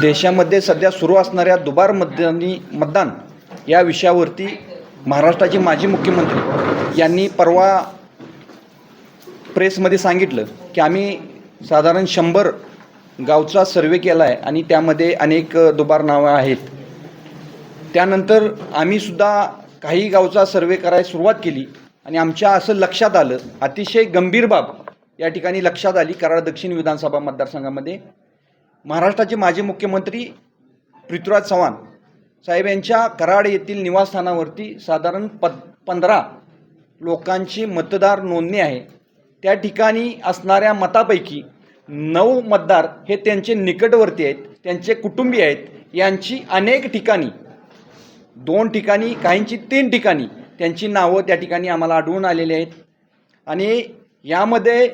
देशामध्ये सध्या सुरू असणाऱ्या दुबार मतदानी मतदान या विषयावरती महाराष्ट्राचे माजी मुख्यमंत्री यांनी परवा प्रेसमध्ये सांगितलं की आम्ही साधारण शंभर गावचा सर्वे केला आहे आणि त्यामध्ये अनेक दुबार नावं आहेत. त्यानंतर आम्हीसुद्धा काही गावचा सर्वे करायला सुरुवात केली आणि आमच्या असं लक्षात आलं. अतिशय गंभीर बाब या ठिकाणी लक्षात आली कराड दक्षिण विधानसभा मतदारसंघामध्ये. महाराष्ट्राचे माजी मुख्यमंत्री पृथ्वीराज चव्हाण साहेब यांच्या कराड येथील निवासस्थानावरती साधारण प पंधरा लोकांची मतदार नोंदणी आहे. त्या ठिकाणी असणाऱ्या मतापैकी नऊ मतदार हे त्यांचे निकटवर्ती आहेत त्यांचे कुटुंबीय आहेत. यांची अनेक ठिकाणी दोन ठिकाणी काहींची तीन ठिकाणी त्यांची नावं त्या ठिकाणी आम्हाला आढळून आलेली आहेत. आणि यामध्ये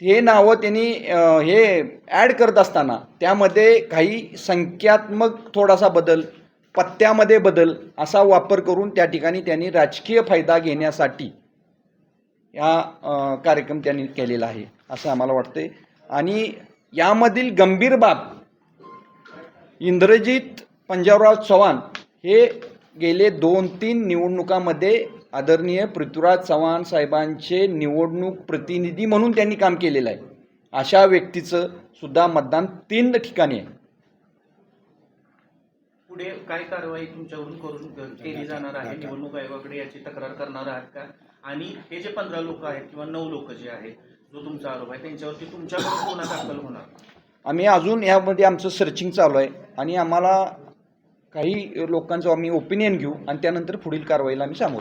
हे नावं त्यांनी हे ॲड करत असताना त्यामध्ये काही संख्यात्मक थोडासा बदल पत्त्यामध्ये बदल असा वापर करून त्या ठिकाणी त्यांनी राजकीय फायदा घेण्यासाठी हा कार्यक्रम त्यांनी केलेला आहे असं आम्हाला वाटते आणि यामधील गंभीर बाब इंद्रजित पंजाबराव चव्हाण हे गेले दोन तीन निवडणुकामध्ये आदरणीय पृथ्वीराज चव्हाण साहेबांचे निवडणूक प्रतिनिधी म्हणून त्यांनी काम केलेलं आहे. अशा व्यक्तीचं सुद्धा मतदान तीन ठिकाणी आहे. पुढे काय कारवाई तुमच्यावरून करून केली जाणार आहे? निवडणूक आयोगाकडे याची तक्रार करणार आहात का? आणि हे जे पंधरा लोक आहेत किंवा नऊ लोक जे आहेत जो तुमचा आरोप आहे त्यांच्यावरती तुमच्याकडून गुन्हा दाखल होणार? आम्ही अजून यामध्ये आमचं सर्चिंग चालू आहे आणि आम्हाला काही लोकांचं आम्ही ओपिनियन घेऊ आणि त्यानंतर पुढील कारवाईला आम्ही जाऊ.